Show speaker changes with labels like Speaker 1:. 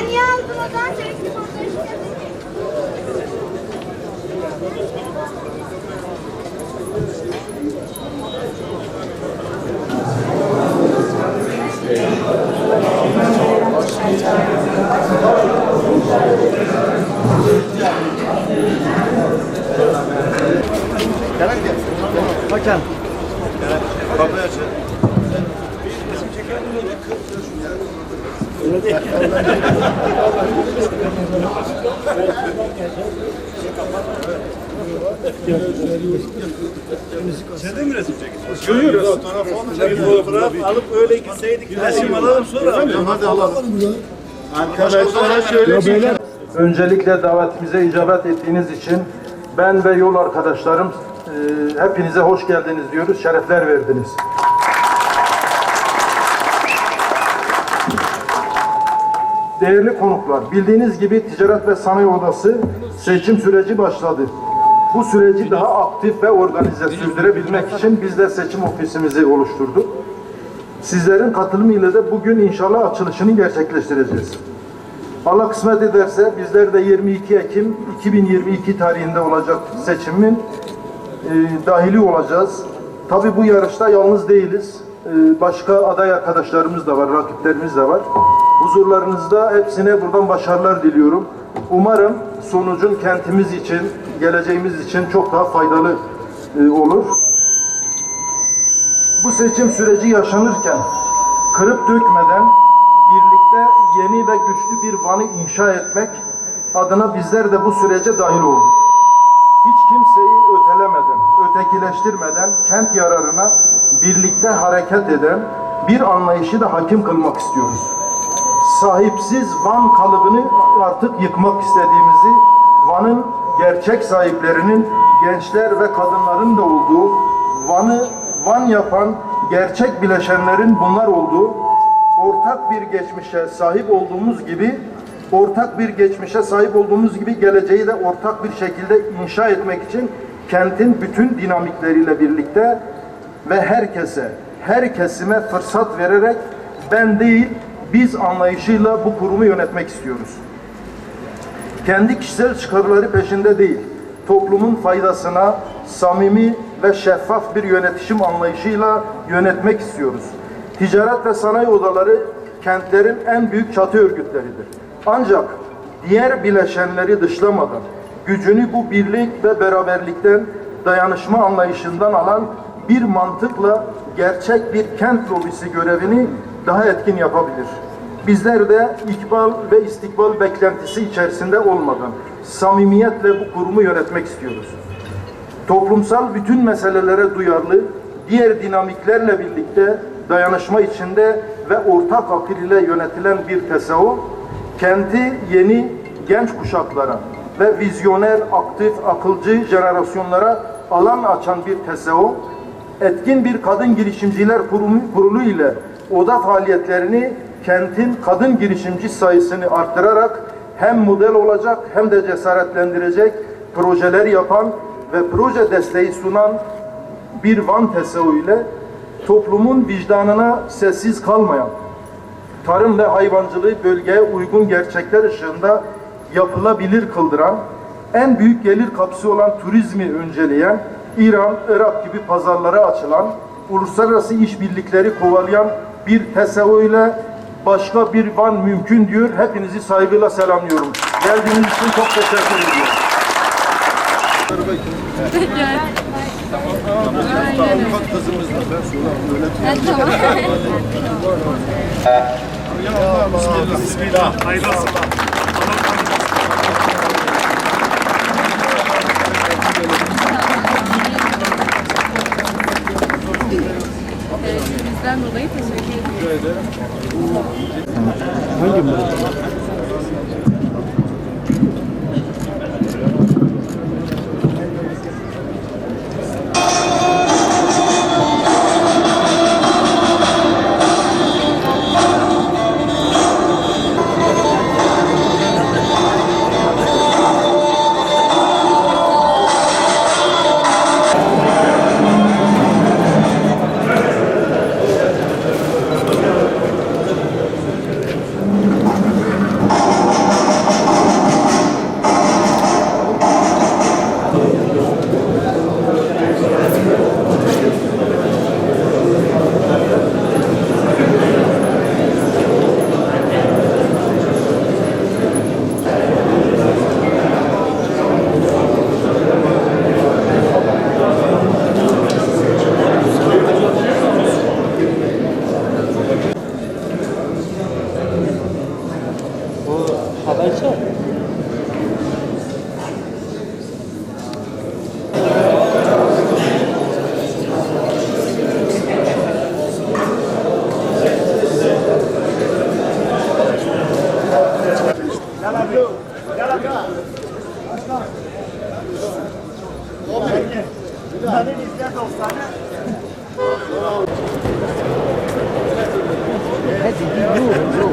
Speaker 1: Ben
Speaker 2: niye aldım o zaman? Sürekli soruları işledim. Bakın. Şeyde mi resim çekiyorsunuz? Görüyoruz. Fotoğraf alıp öyle gitseydik resim alalım sonra. Hadi alalım. Arkadaşlara şöyle bir.
Speaker 3: Öncelikle davetimize icabet ettiğiniz için ben ve yol arkadaşlarım e, hepinize hoş geldiniz diyoruz, şerefler verdiniz. Değerli konuklar, bildiğiniz gibi Ticaret ve Sanayi Odası seçim süreci başladı. Bu süreci daha aktif ve organize sürdürebilmek için biz de seçim ofisimizi oluşturduk. Sizlerin katılımıyla da bugün inşallah açılışını gerçekleştireceğiz. Allah kısmet ederse bizler de 22 Ekim 2022 tarihinde olacak seçimin e, dahili olacağız. Tabii bu yarışta yalnız değiliz. E, başka aday arkadaşlarımız da var, rakiplerimiz de var. Huzurlarınızda hepsine buradan başarılar diliyorum. Umarım sonucun kentimiz için, geleceğimiz için çok daha faydalı e, olur. Bu seçim süreci yaşanırken kırıp dökmeden birlikte yeni ve güçlü bir Van'ı inşa etmek adına bizler de bu sürece dahil olduk. Hiç kimseyi ötelemeden, ötekileştirmeden kent yararına birlikte hareket eden bir anlayışı da hakim kılmak istiyoruz. Sahipsiz Van kalıbını artık yıkmak istediğimizi, Van'ın gerçek sahiplerinin gençler ve kadınların da olduğu, Van'ı Van yapan gerçek bileşenlerin bunlar olduğu, ortak bir geçmişe sahip olduğumuz gibi ortak bir geçmişe sahip olduğumuz gibi geleceği de ortak bir şekilde inşa etmek için kentin bütün dinamikleriyle birlikte ve herkese, her kesime fırsat vererek ben değil biz anlayışıyla bu kurumu yönetmek istiyoruz. Kendi kişisel çıkarları peşinde değil, toplumun faydasına samimi ve şeffaf bir yönetişim anlayışıyla yönetmek istiyoruz. Ticaret ve sanayi odaları kentlerin en büyük çatı örgütleridir. Ancak diğer bileşenleri dışlamadan gücünü bu birlik ve beraberlikten dayanışma anlayışından alan bir mantıkla gerçek bir kent lobisi görevini daha etkin yapabilir. Bizler de ikbal ve istikbal beklentisi içerisinde olmadan samimiyetle bu kurumu yönetmek istiyoruz toplumsal bütün meselelere duyarlı, diğer dinamiklerle birlikte dayanışma içinde ve ortak akıl ile yönetilen bir TSO, kenti yeni genç kuşaklara ve vizyoner, aktif, akılcı jenerasyonlara alan açan bir TSO, etkin bir kadın girişimciler kurumu, kurulu ile oda faaliyetlerini kentin kadın girişimci sayısını arttırarak hem model olacak hem de cesaretlendirecek projeler yapan ve proje desteği sunan bir Van TSO ile toplumun vicdanına sessiz kalmayan, tarım ve hayvancılığı bölgeye uygun gerçekler ışığında yapılabilir kıldıran, en büyük gelir kapısı olan turizmi önceleyen, İran, Irak gibi pazarlara açılan, uluslararası işbirlikleri kovalayan bir ile başka bir Van mümkün diyor. Hepinizi saygıyla selamlıyorum. Geldiğiniz için çok teşekkür ediyorum.
Speaker 2: Bismillah. Bismillah. Hayırlı olsun.
Speaker 4: Bizden dolayı teşekkür ederim.
Speaker 1: Hangi Bunların izler dostları. Hadi, dur, dur.